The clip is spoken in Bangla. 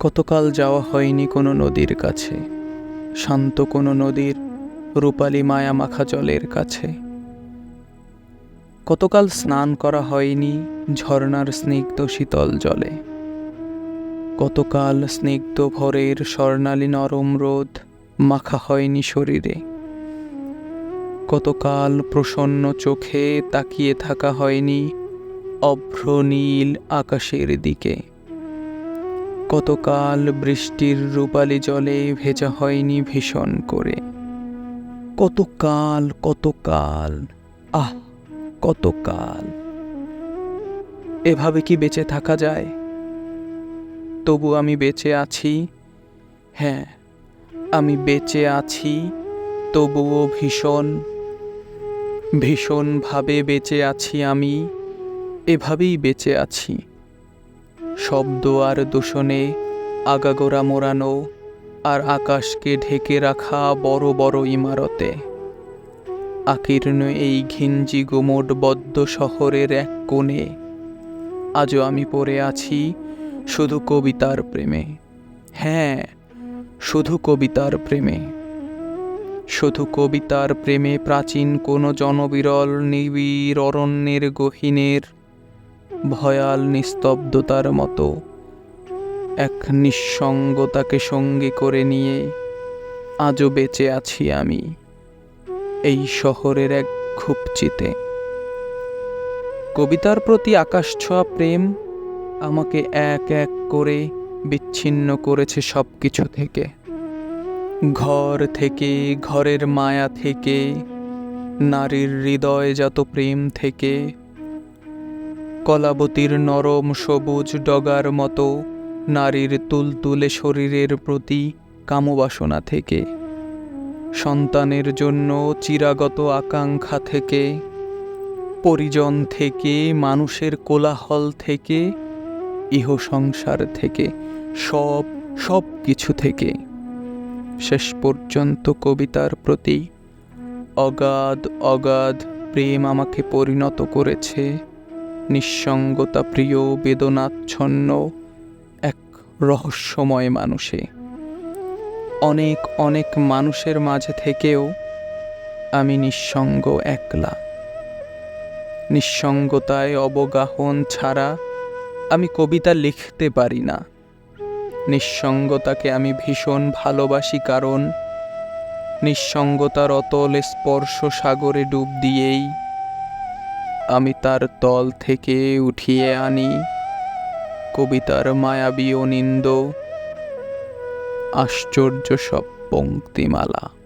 কতকাল যাওয়া হয়নি কোনো নদীর কাছে। শান্ত কোনো নদীর রূপালী মায়া মাখা জলের কাছে। কতকাল স্নান করা হয়নি ঝর্ণার স্নিগ্ধ শীতল জলে। কতকাল স্নিগ্ধ ভোরের স্বর্ণালী নরম রোদ মাখা হয়নি শরীরে। কতকাল প্রসন্ন চোখে তাকিয়ে থাকা হয়নি অভ্র নীল আকাশের দিকে। কতকাল বৃষ্টির রূপালি জলে ভেজা হয়নি ভীষণ করে। কতকাল কতকাল, আহ, কতকাল। এভাবে কি বেঁচে থাকা যায়? তবু আমি বেঁচে আছি। হ্যাঁ আমি বেঁচে আছি, তবুও ভীষণ। ভীষণভাবে বেঁচে আছি আমি, এভাবেই বেঁচে আছি। শব্দ আর দূষণে আগাগোড়া মোড়ানো আর আকাশকে ঢেকে রাখা বড় বড় ইমারতে। আকীর্ণ এই ঘিঞ্জি গুমোট বদ্ধ শহরের এক কোণে আজও আমি পড়ে আছি শুধু কবিতার প্রেমে। হ্যাঁ শুধু কবিতার প্রেমে। শুধু কবিতার প্রেমে প্রাচীন কোনো জনবিরল নিবিড় অরণ্যের গহীনের ভয়াল নিস্তব্ধতার মতো। এক নিঃসঙ্গতাকে সঙ্গী করে নিয়ে আজও বেঁচে আছি আমি এই শহরের এক খুপচিতে কবিতার প্রতি আকাশ ছোঁয়া প্রেম আমাকে এক এক করে বিচ্ছিন্ন করেছে সব কিছু থেকে। ঘর থেকে, ঘরের মায়া থেকে, নারীর হৃদয়জাত প্রেম থেকে কলাবতীর নরম সবুজ ডগার মতো, নারীর তুলতুলে শরীরের প্রতি কামবাসনা থেকে। সন্তানের জন্য চিরাগত আকাঙ্ক্ষা থেকে, পরিজন থেকে, মানুষের কোলাহল থেকে, ইহ সংসার থেকে, সব সব কিছু থেকে। শেষ পর্যন্ত কবিতার প্রতি অগাধ অগাধ প্রেম আমাকে পরিণত করেছে। নিঃসঙ্গতা প্রিয় বেদনাচ্ছন্ন এক রহস্যময় মানুষে। অনেক অনেক মানুষের মাঝে থেকেও আমি নিঃসঙ্গ একলা। নিঃসঙ্গতায় অবগাহন ছাড়া আমি কবিতা লিখতে পারি না। নিঃসঙ্গতাকে আমি ভীষণ ভালোবাসি কারণ নিঃসঙ্গতার অতল স্পর্শ সাগরে ডুব দিয়েই আমি তার তল থেকে উঠিয়ে আনি। কবিতার মায়াবী অনিন্দ আশ্চর্য সব পঙ্ক্তিমালা।